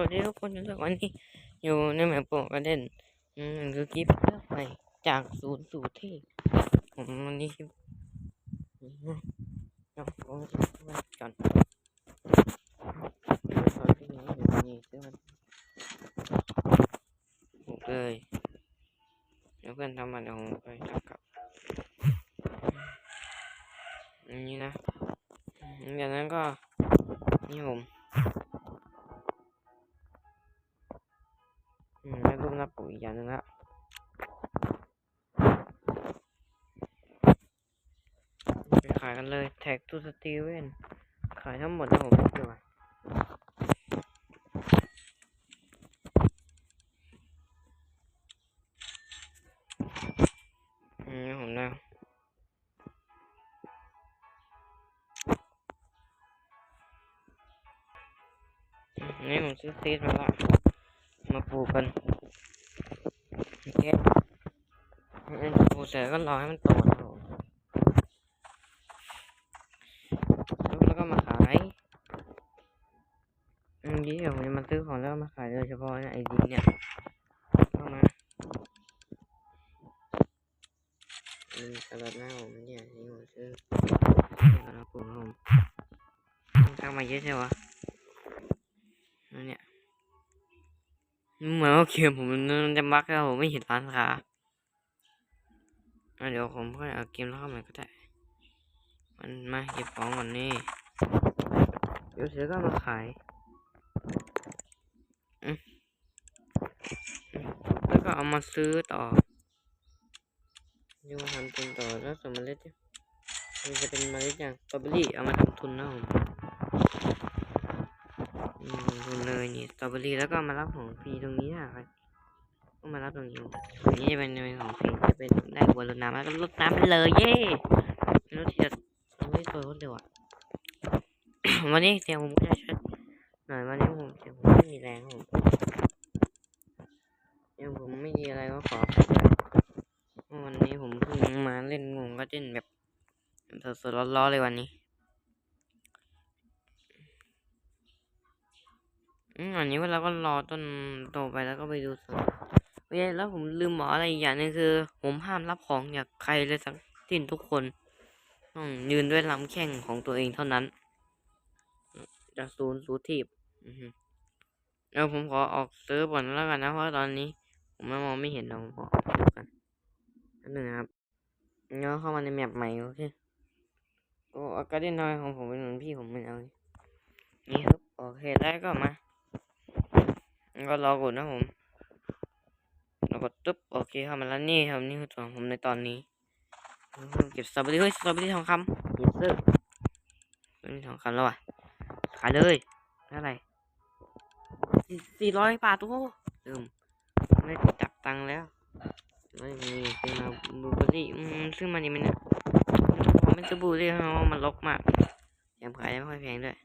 สวัสดีทุกคนทุกวันนี้อยู่ในแมปโปกระเด่นอืมคือคลิปเลือกใหม่จากศูนย์สู่ที่ผมวันนี้คลิปอืมเอาผมไว้ก่อนเอาที่นี้เดี๋ยวนี้ซื้อมันบุกเลยเดี๋ยวเพื่อนทำมาเดี๋ยวผมไปทำกับอันนี้นะอืมจากนั้นก็นี่ผม รูปหน้าปกอีกอย่างหนึงละไปขายกันเลยแท็กทูสตีเวนขายทั้งหมดนะผมดีกว่าอืมผมนะอืมนี่ผมซื้อซีดมาละ มาปลูกกัน เคงั้นปลูเสร็จก็รอให้มันโตนะผมแล้วก็มาขายอืมยี่เดี๋ยวผมจะมาซื้อของแล้วมาขายโดยเฉพาะเนี่ยไอดีเนี่ยเข้ามาอืมตลาดหน้าผมเนี่ยนี่ผมซื้อตลาดปลูกครับผมตั้งมาเยอะใช่ปะนั่ เหมือนว่าเกมผมมันจะบั๊กแล้วผมไม่เห็นร้านค้าอะเดี๋ยวผมค่อยเอาเกมแล้วเข้ามาก็ได้ มันมาเก็บของก่อนนี่เดี๋ยวเสือก็มาขายแล้วก็เอามาซื้อต่อยูทำทุนต่อแล้วสมเมล็ดเนี่ยมันจะเป็นเมล็ดอย่างสตรอเบอรี่เอามาทำทุนนะผม อืมเลยนี่สตรอเบอรี่แล้วก็มารับของฟรีตรงนี้นะครับก็มารับตรงนี้อันนี้จะเป็นในของฟรีจะเป็นได้บัวรดน้ำแล้วก็รดน้ำไปเลยเย่รถที่จะไม่ตัวรถเดียวอะวันนี้เสียงผมก็จะชัดหน่อยวันนี้ผมเสียงผมไม่มีแรงผมเสียงผมไม่มีอะไรก็ขอวันนี้ผมเพิ่งมาเล่นงงก็เล่นแบบสดๆร้อนๆเลยวันนี้ อืมอันนี้เวลาก็รอต้นโตไปแล้วก็ไปดูสวนเว้ยแล้วผมลืมบอกอะไรอีกอย่างหนึงคือ ผมห้ามรับของจากใครเลยสักสิ้นทุกคนต้องยืนด้วยลำแข้งของตัวเองเท่านั้นจะศูนย์สูทีบอือฮึเดี๋ยวผมขอออกเซิร์ฟก่อนแล้วกันนะ เพราะตอนนี้ ผมไม่มองไม่เห็นเราผมขอออกกันอันหนึ่งครับแล้วเข้ามาในแมปใหม่โอเคโอ้อากาศน้อยของผมเป็นเหมือนพี่ผมไม่เอานี่ครับโอเคได้ก็มา ก็รอกดนะผมแล้วกดตึ๊บโอเคเข้ามาแล้วนี่ครับนี่คือส่วนของผมในตอนนี้เก็บสตรอเบอรี่เฮ้ยสตรอเบอรี่ทองคำยิบซื้อสตรอเบอรี่ทองคำแล้วอะขายเลยเท่าไหร่สี่ร้อยบาทโอ้โหลืมไม่ได้จับตังค์แล้วไม่มีซื้อมาบลูเบอรี่อืมซื้อมานี่มันเนี่ยผมไม่ซื้อบลูเบอรี่เพราะว่ามันรกมากแถมขายได้ไม่ค่อยแพงด้วย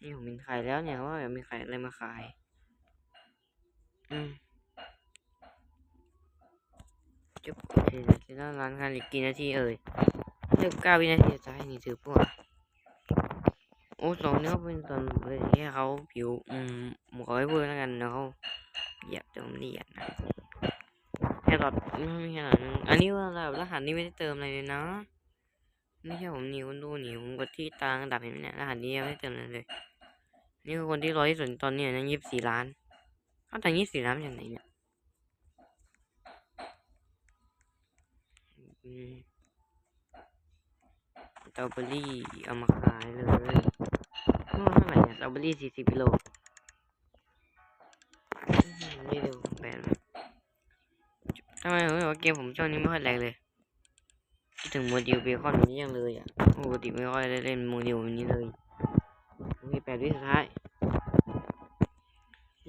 นี่ผมมีขายแล้วเนี่ยว่ามีขายอะไรมาขายอืม จบโอเคจะได้ร้านค้าอีกกี่นาทีเอ่ยเลือกเก้าวินาทีจะให้นี่ถือพวกโอ้สองเนื้อเป็นตอนเลยให้เขาผิวอืมขาไว้เพื่อนแล้วกันเดี๋ยวเขาเหยียบจนเหยียดนะแค่ตอดไม่ไม่แค่นั้นอันนี้ว่าแบบรหัสนี้ไม่ได้เติมอะไรเลยนะไม่ใช่ผมหนีคนดูหนีผมกดที่ตางดับเห็นไหมเนี่ยรหัสนี้ไม่ได้เติมอะไรเลย นี่คือคนที่ร้อยที่สุดตอนนี้นะยี่สิบสี่ล้าน เขาแต่ยี่สิบสี่ล้านมาจากไหนเนี่ยอืมสตรอเบอรี่เอามาขายเลยเท่าไหร่เนี่ยสตรอเบอรี่สี่สิบกิโลนี่ดูแบนทำไมผมบอกว่าเกมผมช่วงนี้ไม่ค่อยแรงเลยคิดถึงโมดิวเบคอนนี้ยังเลยอะปกติไม่ค่อยได้เล่นโมดิวนี้เลยมีแปดวิสุดท้าย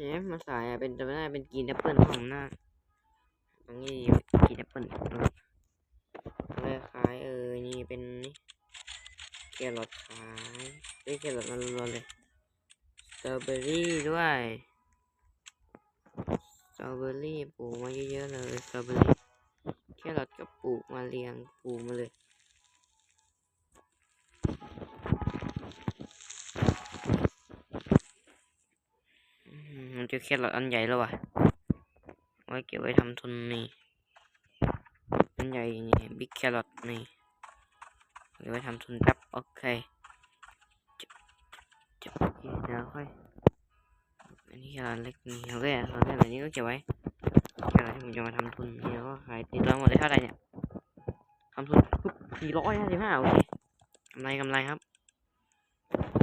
เอ๊ะมาสายอะเป็นจะไม่ได้เป็นกีนแอปเปิลของหน้าตรงนี้กีนแอปเปิลเลยขายเออนี่เป็นนี่แครอทขายเอ้ยแครอทมันรัวๆเลยสตรอเบอรี่ด้วยสตรอเบอรี่ปลูกมาเยอะๆเลยสตรอเบอรี่แครอทก็ปลูกมาเรียงปลูกมาเลย แครอทอันใหญ่แล้วว่ะไว้เก็บไว้ทำทุนนี่อันใหญ่นี่บิ๊กแครอทนี่เก็บไว้ทำทุนแป๊บโอเคจะจะโอเดี๋ยวค่อยอันนี้แครอทเล็กนี่โอเคแครอทแบบนี้ก็เก็บไว้แครอทที่ผมจะมาทำทุนนี่ก็ขายตีร้อยหมดเลยเท่าไหร่เนี่ยทำทุนปุ๊บสี่ร้อยห้าสิบห้าโอเคกำไรกำไรครับ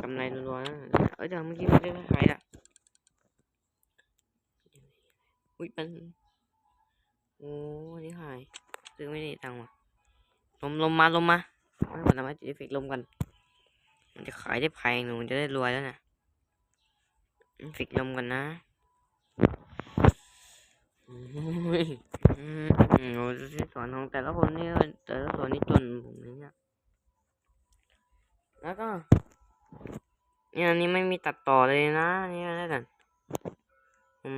กำไรรัวๆนะเอ้ยเดี๋ยวเมื่อกี้ไม่ได้ขายละ อุ้ยมันโอ้นี่หายซื้อไม่ได้ตังค์ว่ะลมลมมาลมมาเอาให้ผลไม้ติดเอฟเฟกลมกันมันจะขายได้แพงหนูจะได้รวยแล้วนะเฟเฟกลมกันนะอืมอืมโอ้ที่สอนของแต่ละคนนี่แต่ละส่วนนี่จนผมเลยเนี่ยแล้วก็เนี่ยอันนี้ไม่มีตัดต่อเลยนะ นี่อะไรกันผม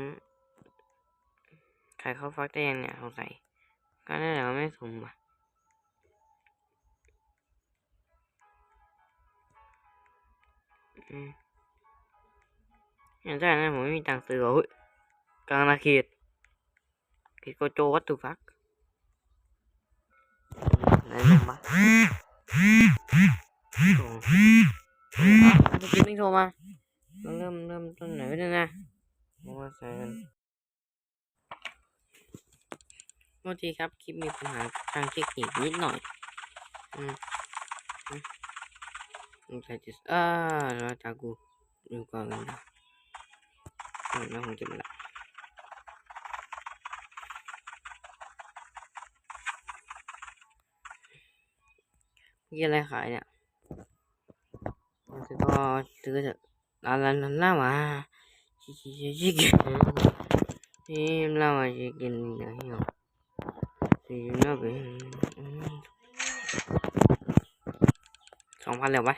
ใครเขาวฟักได้ยังเนี่ยสงสัยก็ได้แต่ว่าไม่สมว่ะอืมอย่างแรกนะผมไม่มีตังค์ซื้อหรอกเฮ้ยกลางนาเขตเขตโกโจวัตถุฟักไหนลงมาโอ้โหอะเมื่อกี้ไม่โทรมาเราเริ่มเริ่มต้นไหนไม่ได้นะมาว่าใส่กัน โทษทีครับ คลิปมีปัญหาทางเทคนิคนิดหน่อยอืมอืมสงสัยจะอ่าแล้วตากูดูก่อนกันนะอืมแล้วผมจะมาละมีอะไรขายเนี่ยซื้อก็ซื้อเถอะลาลาลาลามาชิชิชิชิกินนี่ลามาชิกินเดี๋ยวเหี่ยว สี่ร้อยเสองพันแล้ววะ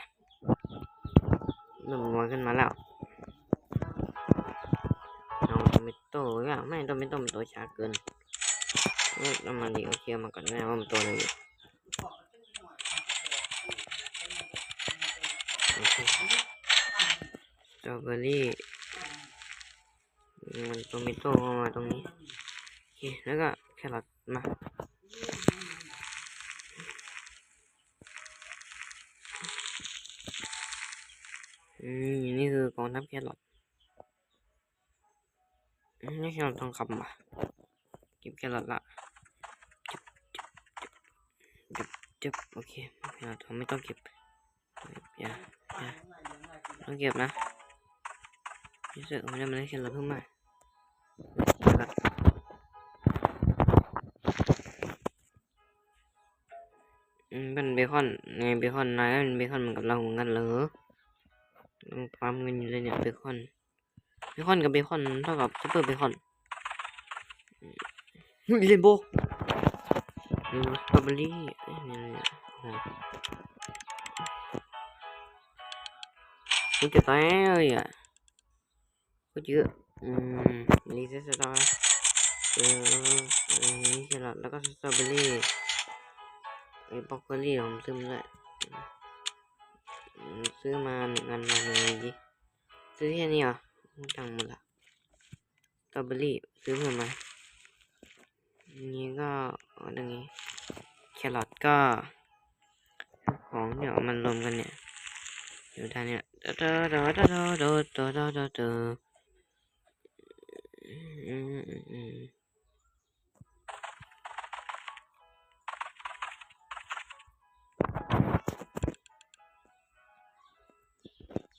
เริ่มรวยขึ้นมาแล้วเอาโตเมโต้อะไม่โตเมโต้มันโตช้าเกินน้ำมันดีโอเคมาก่อนนะว่ามันโตเลยอยู่สตรอเบอรี่มันโตเมโต้เข้ามาตรงนี้โอเคแล้วก็แครอทมา อืม ฟองทัพแครอทนี่แครอททองคำป่ะเก็บแครอทละจึบจึบจึบจึบโอเคแครอททองไม่ต้องเก็บอย่าอย่าต้องเก็บนะรู้สึกมันจะมาได้แครอทเพิ่มมาแครอทอืมเป็นเบคอนไงเบคอนนายเป็นเบคอนเหมือนกับเราเหมือนกันเหรอยัง ปั๊มกันอยู่เลยเนี่ยเบคอนเบคอนกับเบคอนเท่ากับซุปเปอร์เบคอนเรนโบว์เรนโบว์สตรอเบอรี่เนี่ยเนี่ยโอ้โหมันจะตายเลยอะก็เยอะอืมลีเซสตาร์เอออันนี้แครอทแล้วก็สตรอเบอรี่ไอ้บล็อกเกอรี่ผมซื้อมาด้วย ซื้อมาหนึ่งอันมาหนึ่งดิซื้อแค่นี้เหรอไม่ตังหมดละสตรอเบอรี่ซื้อเพิ่มมาอันนี้ก็อาตรงนี้แครอทก็ ของเนี่ยเอามันรวมกันเนี่ยอยู่ด้านเนี่ยเดอเดอเดอเดอเดอเดอเดอเดอเด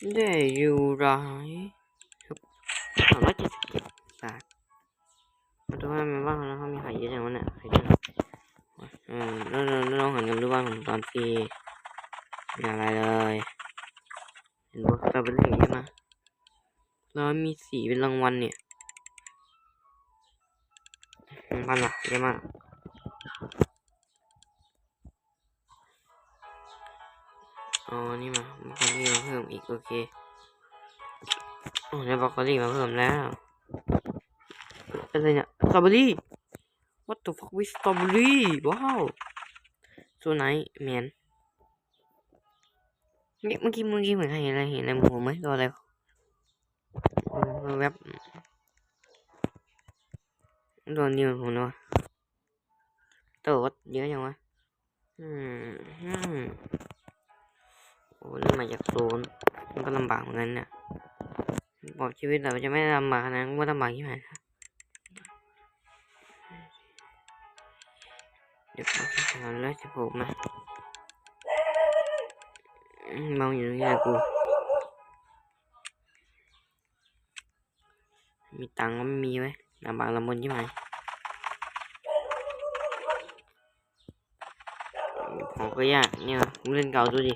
ได้อยู่รครับสามร้อยเจ็ดสิบเจ็ดบาทมาดูว่ามันบ้างแล้วเขามีขายเยอะจังวะเนี่ยขายเยอะเออแล้วแล้วแล้วลองหันกันดูบ้างผมตอนฟรีมีอะไรเลยเห็นบอกสตรอเบอรี่ใช่ไหมแล้วมีสีเป็นรางวัลเนี่ยหนึ่งพันว่ะเยอะมาก อ๋อนี่มาบรอกโคลี่มาเพิ่มอีกโอเคโอ้ได้บรอกโคลี่มาเพิ่มแล้วอะไรเนี่ยสตรอเบอรี่ what the fuck with strawberry ว้าวตัวไหนแมนเมื่อกี้เมื่อกี้เหมือนใครเห็นอะไรเห็นอะไรหัวไหมตัวอะไรแวบโดนเดียวผมเลยวะตก็เยอะจังวะอืมอืม เรื่มาจากโซนมันก็ลำบากเหมือนกันเนี่ยบอกชีวิตเราจะไม่ลำบากนาดนั้นก็ลำบากที่ไหนเดี๋ยวผมจะทำแล้วจะผมนะอืมเมาอยู่นี่แหละกูมีตังค์ก็ไม่มีไว้ลำบากลำบนใช่ไหมของก็ยากเนี่ยผมเล่นเก่าดูดิ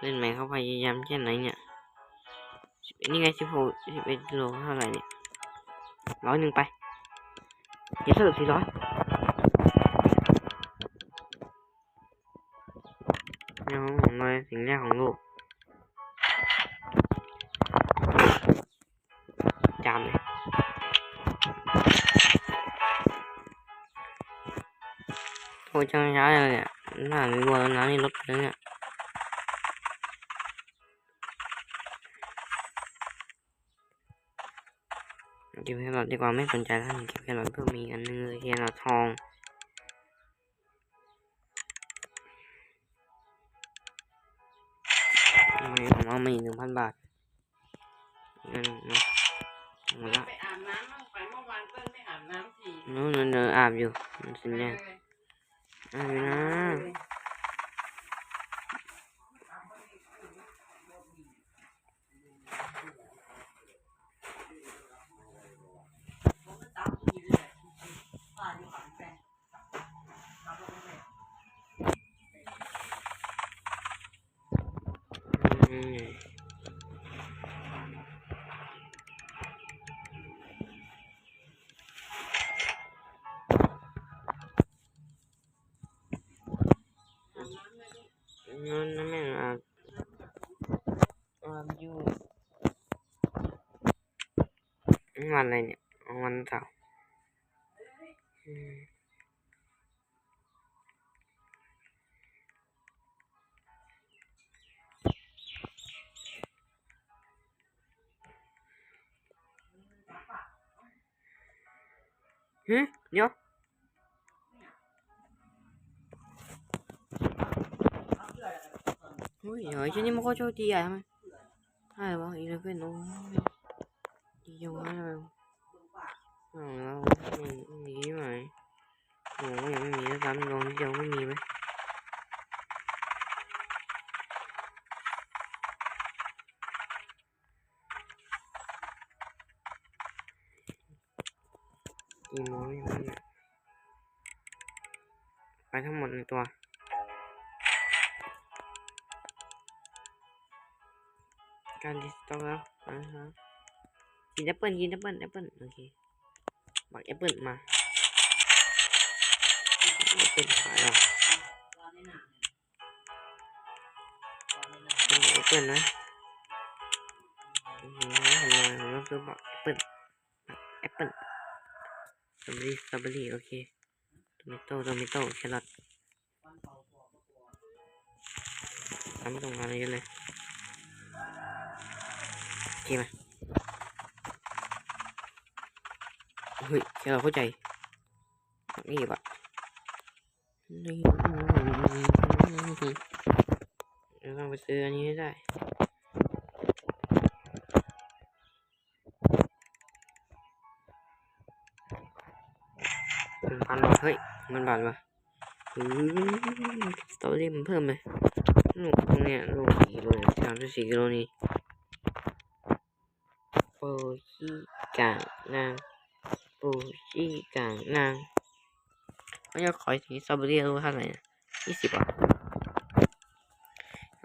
เล่นใหมเขาพยายามแค่ไหนเนี่ยนี่ไงสิบหกสิบเอ็ดโลเท่าไหร่เนี่ยร้อยหนึ่งไปเดี๋ยวสรุปสี่ร้อยเนี่ยของเราสิ่งแรกของโลกจามเลยโอ้ยจังช้าเลยเนี่ยหน้ามีวัวแล้วนะนี่รถเลยเนี่ย ก็บแครอทดีกว่าไม่สนใจแล้วเก็บแครอทเพิ่มมีอันนึงเลยแครอททองไม่ผมเอามาอีกหนึ่งพันบาทนั่นนะหมดละไปอาบน้ำมั่งไปเมื่อวานเปิ้ลไม่อาบน้ำทีนู้นเดินอาบอยู่มันสิเนี่ยอาบอยู่นะ วันอะไรเนี่ย วันเสาร์อืมหึเดี๋ยว ui giời chứ nhưng mà có cho chị à mày hai bảo ý là cái nó đi vô quá đâu không đâu mình nghĩ mày ủa mày mới nghĩ nó tắm rồi chứ đâu có nhiều ấy gì mối này nè phải ทั้งหมดหนึ่งตัวการดิสต็อกแล้วอ่าฮะ กินแอปเปิลกินแอปเปิลแอปเปิลโอเคบักแอปเปิลมาแอปเปิลขายอะแอปเปิลนะอือหือทำไมผมต้องซื้อบักแอปเปิลแอปเปิลสตรอเบอรี่สตรอเบอรี่โอเคโทมิโต้โทมิโต้แครอททำไม่ต้องการอะไรเยอะเลยโอเคไหม เฮ้ยแค่เราเข้าใจนี่ปะนี่เราต้องไปซื้ออันนี้ให้ได้หนึ่งพันบาทเฮ้ยมันบาทวะอือสตอรี่มันเพิ่มไหมลูกเนี้ยลูกสี่โลสามสิบสี่กิโลนี่ปูชีกลางนาง ปูชีกางนางเขาจะขอสีสตรอเบอรี่รู้เท่าไหร่ยี่สิบอะ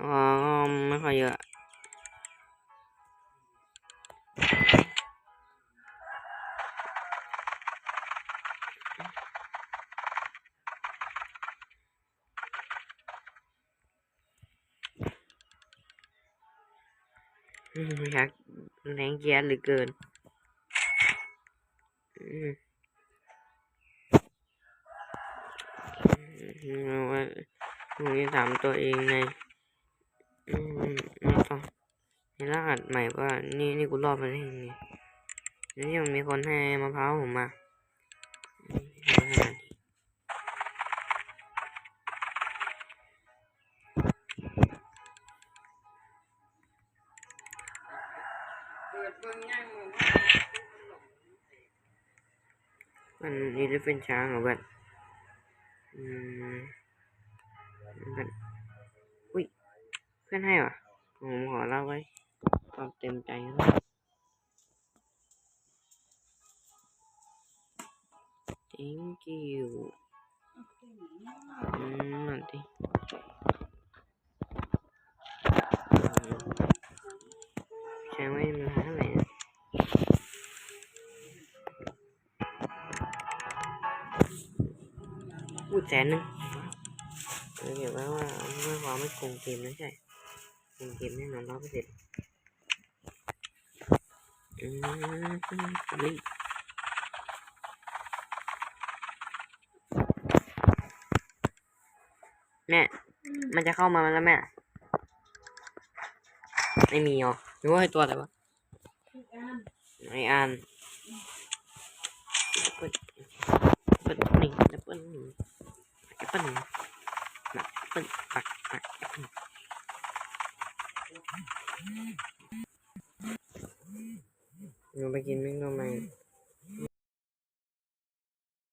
อ๋อไม่ค่อยเยอะอยากแรงเกียร์หลือเกิน ถามตัวเองไงอืมไม่ต้องในรหัสใหม่ว่านี่นี่กูรอดมาได้ยังไงแล้วนี่มันมีคนให้มะพร้าวผมมามันนี่จะเป็นช้างเหรอเพื่อนอืม เพื่อนอุ้ยเพื่อนให้เหรอผมขอเล่าไว้ความเต็มใจนะ thank you อืมนั่นดิใช้ไว้มันเท่าไหร่นะพูดแสนหนึงเออเก็บไว้ว่าเมื่อความไม่คงเกมนะใช่คงเกมแน่นอนร้อยเปอร์เซ็นต์อืมเฮ้ยแม่ มันจะเข้ามาแล้วแม่ ไม่มีอ๋อหรือว่าไอตัวอะไรวะไออันเปิดเปิดหนึ่งแอปเปิลหนึ่งแอปเปิลหนึ่ง